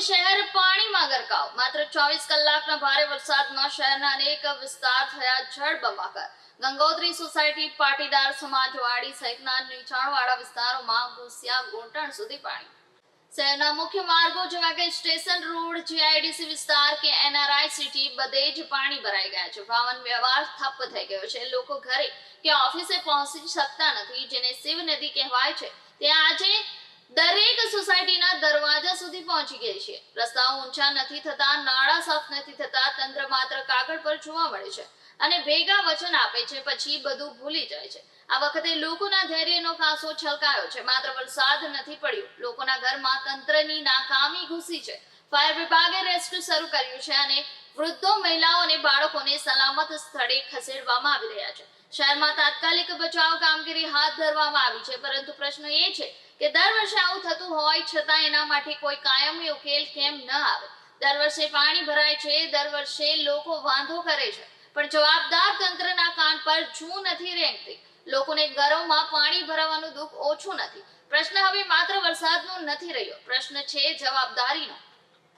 ગંગોત્રી શહેર પાણીમાં ગરકાવ. માત્ર ચોવીસ કલાકના ભારે વરસાદમાં શહેરના અનેક વિસ્તાર થયા જળબંબાકાર ગંગોત્રી સોસાયટી, પાટીદાર સમાજવાડી સહિતના નીચાણવાળા વિસ્તારોમાં ઘૂસ્યા ઘૂંટણ સુધી પાણી. શહેરના મુખ્ય માર્ગો જેવા કે સ્ટેશન રોડ, જીઆઈડીસી વિસ્તાર કે એનઆરઆઈ સિટી બધે જ પાણી ભરાઈ ગયા છે. વાહન વ્યવહાર ઠપ્પ થઈ ગયો છે. લોકો ઘરે કે ઓફિસે પહોંચી શકતા નથી, જેને શિવ નદી કહેવાય છે. તે આજે દરેક સુધી પહોંચી ગઈ છે. રસ્તાઓ ઊંચા નથી થતા, નાળા સાફ નથી થતા, તંત્ર માત્ર કાગળ પર જોવા મળે છે અને ભેગા વચન આપે છે, પછી બધું ભૂલી જાય છે. આ વખતે લોકોના ધૈર્યનો કાંસો છલકાયો છે, માત્ર વરસાદ નથી પડ્યો. લોકોના ઘરમાં તંત્રની નાકામી ઘૂસી છે. ફાયર વિભાગે રેસ્ક્યુ શરૂ કર્યું છે અને વૃદ્ધો, મહિલાઓ અને બાળકોને સલામત સ્થળે ખસેડવામાં આવી રહ્યા છે. શહેરમાં તાત્કાલિક બચાવ કામગીરી હાથ ધરવામાં આવી છે, પરંતુ પ્રશ્ન એ છે કે દર વર્ષે આવું થતું હોય છતાં એના માટે કોઈ કાયમી ઉકેલ કેમ ન આવે? દર વર્ષે પાણી ભરાય છે, દર વર્ષે લોકો વાંધો કરે છે, પણ જવાબદાર તંત્રના કાન પર જૂ નથી રેંગતી. લોકોને ઘરોમાં પાણી ભરાવાનું દુઃખ ઓછું નથી. પ્રશ્ન હવે માત્ર વરસાદનો નથી રહ્યો. પ્રશ્ન છે જવાબદારીનો.